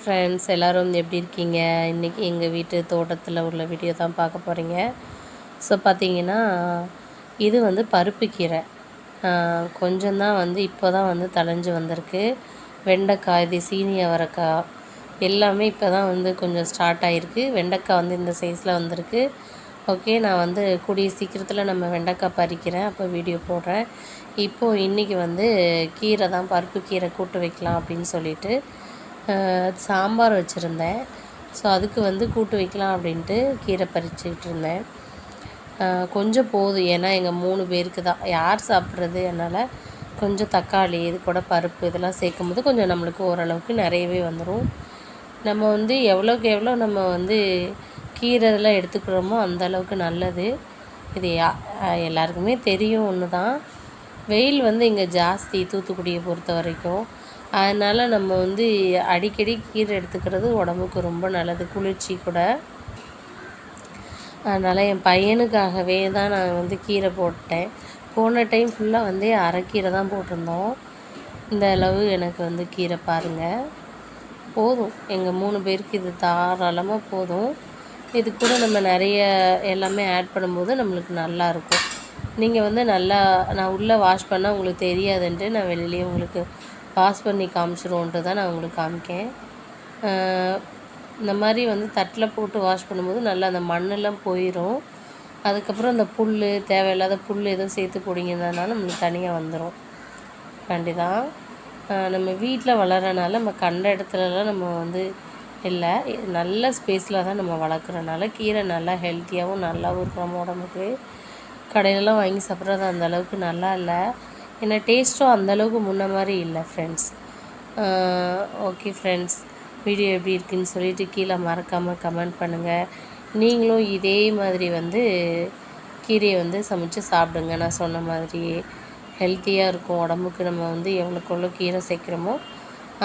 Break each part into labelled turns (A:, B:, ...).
A: Friends எல்லோரும் எப்படி இருக்கீங்க? இன்றைக்கி எங்கள் வீட்டு தோட்டத்தில் உள்ள வீடியோ தான் பார்க்க போகிறீங்க ஸோ பார்த்தீங்கன்னா இது வந்து பருப்பு கீரை. கொஞ்சம் தான் வந்து இப்போ தான் வந்து தளைஞ்சு வந்திருக்கு. வெண்டைக்காய் இது சீனி அவரைக்காய் எல்லாமே இப்போ தான் வந்து கொஞ்சம் ஸ்டார்ட் ஆகிருக்கு வெண்டைக்காய் வந்து இந்த சைஸில் வந்திருக்கு. ஓகே நான் வந்து கூடிய சீக்கிரத்தில் நம்ம வெண்டைக்காய் பறிக்கிறேன். அப்போ வீடியோ போடுறேன். இப்போது இன்றைக்கி வந்து கீரை தான் பருப்பு கீரை கூட்டு வைக்கலாம் அப்படின்னு சொல்லிட்டு சாம்பார் வச்சுருந்தேன். ஸோ அதுக்கு வந்து கூட்டு வைக்கலாம் அப்படின்ட்டு கீரை பறிச்சுக்கிட்டு இருந்தேன். கொஞ்சம் போதும். ஏன்னா எங்கள் மூணு பேருக்கு தான். யார் சாப்பிட்றது? அதனால் கொஞ்சம் தக்காளி இது கூட பருப்பு இதெல்லாம் சேர்க்கும் போது கொஞ்சம் நம்மளுக்கு ஓரளவுக்கு நிறையவே வந்துடும் நம்ம வந்து எவ்வளோக்கு எவ்வளோ நம்ம வந்து கீரை இதெல்லாம் எடுத்துக்கிறோமோ அந்த அளவுக்கு நல்லது. இது யா- எல்லாருக்குமே தெரியும் ஒன்று தான் வெயில் வந்து இங்கே ஜாஸ்தி தூத்துக்குடியை பொறுத்த வரைக்கும் அதனால் நம்ம வந்து அடிக்கடி கீரை எடுத்துக்கிறது உடம்புக்கு ரொம்ப நல்லது குளிர்ச்சி கூட. அதனால் என் பையனுக்காகவே தான் நான் வந்து கீரை போட்டேன். போன டைம் ஃபுல்லாக வந்து அரைக்கீரை தான் போட்டிருந்தோம். இந்த அளவு எனக்கு வந்து கீரை பாருங்கள் போதும். எங்கள் மூணு பேருக்கு இது தாராளமாக போதும். இது கூட நம்ம நிறைய எல்லாமே ஆட் பண்ணும்போது நம்மளுக்கு நல்லா இருக்கும். நீங்கள் வந்து நல்லா நான் உள்ளே வாஷ் பண்ணால் உங்களுக்கு தெரியாதுன்ட்டு நான் வெளியிலேயே உங்களுக்கு பாஸ் பண்ணி காமிச்சிருவோன்ட்டு தான் நான் உங்களுக்கு காமிக்கேன். இந்த மாதிரி வந்து தட்டில் போட்டு வாஷ் பண்ணும்போது நல்லா அந்த மண்ணெல்லாம் போயிடும் அதுக்கப்புறம் அந்த புல் தேவையில்லாத புல் எதுவும் சேர்த்து பிடிங்கிறதுனால நம்மளுக்கு தனியாக வந்துடும் கண்டிதான் நம்ம வீட்டில் வளர்கிறனால நம்ம கண்ட இடத்துலலாம் நம்ம வந்து இல்லை. நல்ல ஸ்பேஸில் தான் நம்ம வளர்க்குறனால கீரை நல்லா ஹெல்த்தியாகவும் நல்லாவும் இருக்கும் நம்ம உடம்புக்கு. கடையிலலாம் வாங்கி சாப்பிட்றது அந்த அளவுக்கு நல்லா இல்லை. ஏன்னா டேஸ்ட்டும் அந்தளவுக்கு முன்ன மாதிரி இல்லை ஃப்ரெண்ட்ஸ் ஓகே ஃப்ரெண்ட்ஸ் வீடியோ எப்படி இருக்குன்னு சொல்லிட்டு கீழே மறக்காமல் கமெண்ட் பண்ணுங்கள் நீங்களும் இதே மாதிரி வந்து கீரையை வந்து சமைச்சு சாப்பிடுங்க. நான் சொன்ன மாதிரி ஹெல்த்தியாக இருக்கும். உடம்புக்கு நம்ம வந்து எவ்வளோக்கு எவ்வளோ கீரை சேர்க்குறோமோ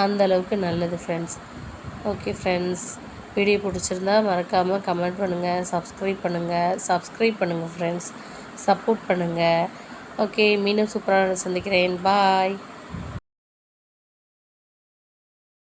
A: அந்த அளவுக்கு நல்லது ஃப்ரெண்ட்ஸ் ஓகே ஃப்ரெண்ட்ஸ் வீடியோ பிடிச்சிருந்தா மறக்காமல் கமெண்ட் பண்ணுங்கள் சப்ஸ்கிரைப் பண்ணுங்கள் சப்ஸ்கிரைப் பண்ணுங்கள் ஃப்ரெண்ட்ஸ் சப்போர்ட் பண்ணுங்கள் ஓகே மீண்டும் சூப்பராக சந்திக்கிறேன். பாய்